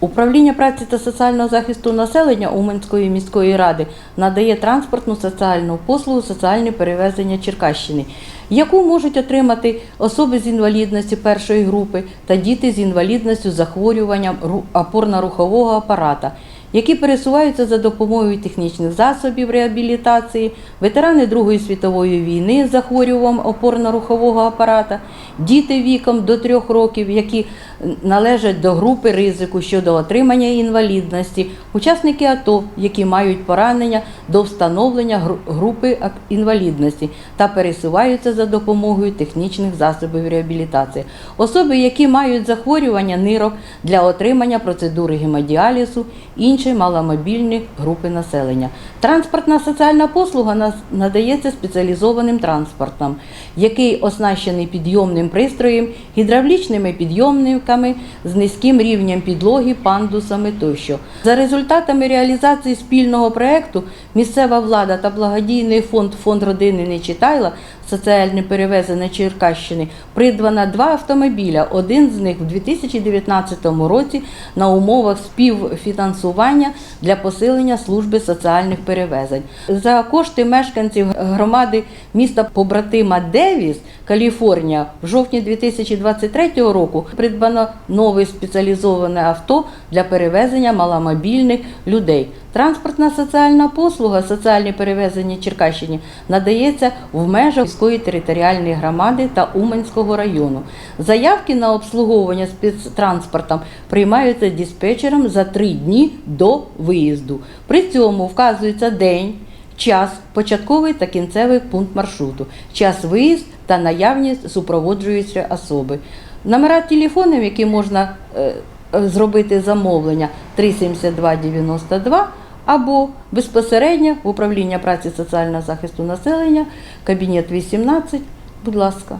Управління праці та соціального захисту населення Уманської міської ради надає транспортну соціальну послугу соціальне перевезення Черкащини, яку можуть отримати особи з інвалідності першої групи та діти з інвалідністю захворюванням ру- опорно-рухового апарата, які пересуваються за допомогою технічних засобів реабілітації, ветерани Другої світової війни з захворюванням опорно-рухового апарата, діти віком до трьох років, які належать до групи ризику щодо отримання інвалідності, учасники АТО, які мають поранення до встановлення групи інвалідності та пересуваються за допомогою технічних засобів реабілітації, особи, які мають захворювання нирок для отримання процедури гемодіалізу, інші маломобільні групи населення. Транспортна соціальна послуга надається спеціалізованим транспортом, який оснащений підйомним пристроєм, гідравлічними підйомниками з низьким рівнем підлоги, пандусами тощо. За результатами реалізації спільного проекту місцева влада та благодійний фонд Фонд родини Нечитайла соціальне перевезення Черкащини придбано два автомобіля. Один з них в 2019 році на умовах співфінансування для посилення служби соціальних перевезень. За кошти мешканців громади міста побратима Девіс, Каліфорнія, в жовтні 2023 року придбано нове спеціалізоване авто для перевезення маломобільних людей. Транспортна соціальна послуга соціальне перевезення Черкащині надається в межах міської територіальної громади та Уманського району. Заявки на обслуговування спецтранспортом приймаються диспетчером за три дні до виїзду. При цьому вказується день, час, початковий та кінцевий пункт маршруту, час виїзд та наявність супроводжуючої особи. Номера телефонів, які можна е, зробити замовлення 37292 або безпосередньо в управління праці соціального захисту населення, кабінет 18. Будь ласка.